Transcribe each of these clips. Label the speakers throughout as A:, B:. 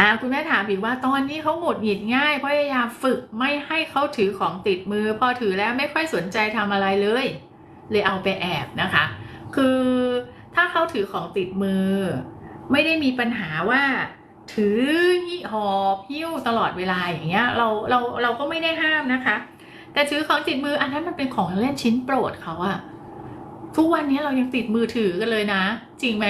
A: อ่าคุณแม่ถามอีกว่าตอนนี้เขาหงุดหงิดง่ายพยายามฝึกไม่ให้เขาถือของติดมือ พอถือแล้วไม่ค่อยสนใจทำอะไรเลย เลยเอาไปแอบนะคะ คือถ้าเขาถือของติดมือ ไม่ได้มีปัญหาว่า ถือหิหอบหิ้วตลอดเวลาอย่างเงี้ยเราเราเราก็ไม่ได้ห้ามนะคะ แต่ถือของติดมืออันนั้นมันเป็นของเล่นชิ้นโปรดเขาอะทุกวันนี้เรายังติดมือถือกันเลยนะ จริงไหม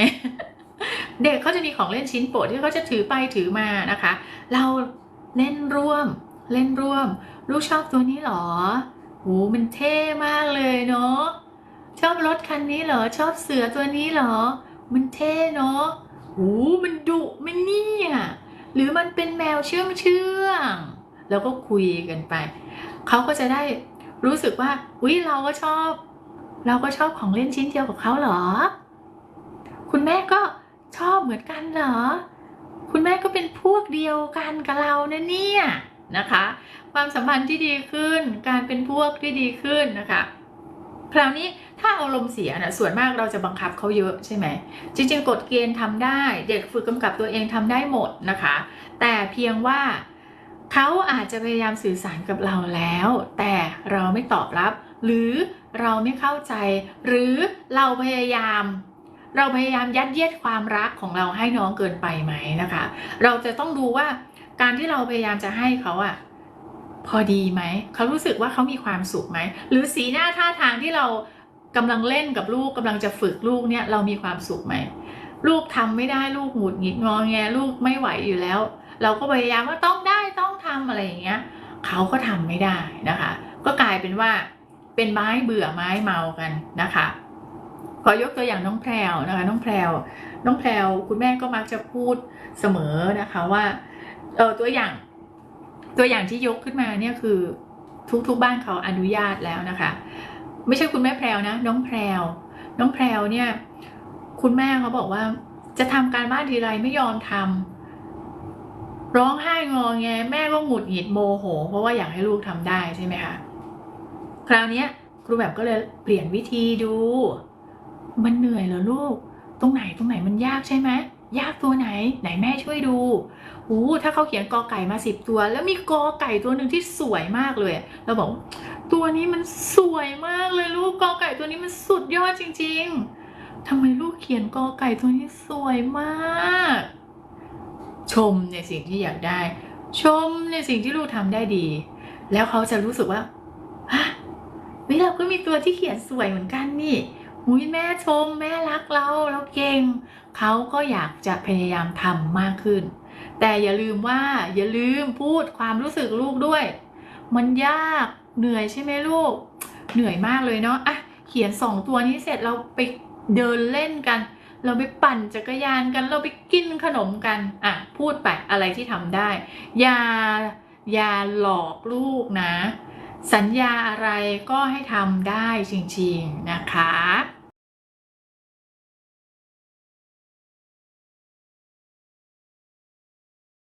A: เด็กเขาจะมีของเล่นชิ้นโปรดที่เขาจะถือไปถือมานะคะ เราเล่นร่วมเล่นร่วม ลูกชอบตัวนี้เหรอโหมันเท่มากเลยเนาะชอบรถคันนี้เหรอชอบเสือตัวนี้เหรอ มันเท่เนาะโหมันดุไมันเนี่ยหรือมันเป็นแมวเชื่องเชื่องแล้วก็คุยกันไป เขาก็จะได้รู้สึกว่าอุ้ยเราก็ชอบ เราก็ชอบของเล่นชิ้นเดียวกับเขาเหรอ คุณแม่ก็ ชอบเหมือนกันเหรอ คุณแม่ก็เป็นพวกเดียวกันกับเรานะเนี่ยนะคะ ความสัมพันธ์ที่ดีขึ้น การเป็นพวกที่ดีขึ้นนะคะคราวนี้ถ้าอารมณ์เสียนะส่วนมากเราจะบังคับเขาเยอะใช่ไหมจริงๆกฎเกณฑ์ทำได้ เด็กฝึกกำกับตัวเองทำได้หมดนะคะ แต่เพียงว่าเขาอาจจะพยายามสื่อสารกับเราแล้ว แต่เราไม่ตอบรับ หรือเราไม่เข้าใจ หรือเราพยายาม เราพยายามยัดเยียดความรักของเราให้น้องเกินไปไหมนะคะ เราจะต้องดูว่าการที่เราพยายามจะให้เขาอะพอดีไหม เขารู้สึกว่าเขามีความสุขไหม หรือสีหน้าท่าทางที่เรากำลังเล่นกับลูกกำลังจะฝึกลูกเนี่ยเรามีความสุขไหม ลูกทำไม่ได้ลูกหงุดหงิดงอแงลูกไม่ไหวอยู่แล้ว เราก็พยายามว่าต้องได้ต้องทำอะไรอย่างเงี้ยเขาก็ทำไม่ได้นะคะ ก็กลายเป็นว่าเป็นไม้เบื่อไม้เมากันนะคะ ขอยกตัวอย่างน้องแพรวนะคะ น้องแพรวน้องแพรวคุณแม่ก็มักจะพูดเสมอนะคะว่าเออตัวอย่าง ตัวอย่างที่ยกขึ้นมาเนี่ยคือทุกทุกบ้านเขาอนุญาตแล้วนะคะ ไม่ใช่คุณแม่แพรวนะ น้องแพรวน้องแพรวเนี่ย คุณแม่เขาบอกว่าจะทำการบ้านทีไรไม่ยอมทำร้องไห้งอแงแม่ก็หงุดหงิดโมโห เพราะว่าอยากให้ลูกทำได้ใช่ไหมคะคราวนี้ครูแบบก็เลยเปลี่ยนวิธีดู มันเหนื่อยเหรอลูก ตรงไหนตรงไหนมันยากใช่ไหมยากตัวไหน ไหนแม่ช่วยดูโอ้ถ้าเขาเขียนกอไก่มาสิบตัว แล้วมีกอไก่ตัวหนึ่งที่สวยมากเลยเราบอก ตัวนี้มันสวยมากเลยลูกกอไก่ตัวนี้มันสุดยอดจริง ๆทำไมลูกเขียนกอไก่ตัวนี้สวยมาก ชมในสิ่งที่อยากได้ ชมในสิ่งที่ลูกทำได้ดี แล้วเขาจะรู้สึกว่าฮะเฮ้ยเราก็มีตัวที่เขียนสวยเหมือนกันนี่ หุยแม่ชมแม่รักเราเราเก่ง เขาก็อยากจะพยายามทำมากขึ้น แต่อย่าลืมว่าอย่าลืมพูดความรู้สึกลูกด้วย มันยากเหนื่อยใช่ไหมลูก เหนื่อยมากเลยเนาะอะเขียนสองตัวนี้เสร็จเราไปเดินเล่นกัน เราไปปั่นจักรยานกัน เราไปกินขนมกันอะพูดไปอะไรที่ทำได้ อย่าอย่าหลอกลูกนะ สัญญาอะไรก็ให้ทำได้จริงๆนะคะ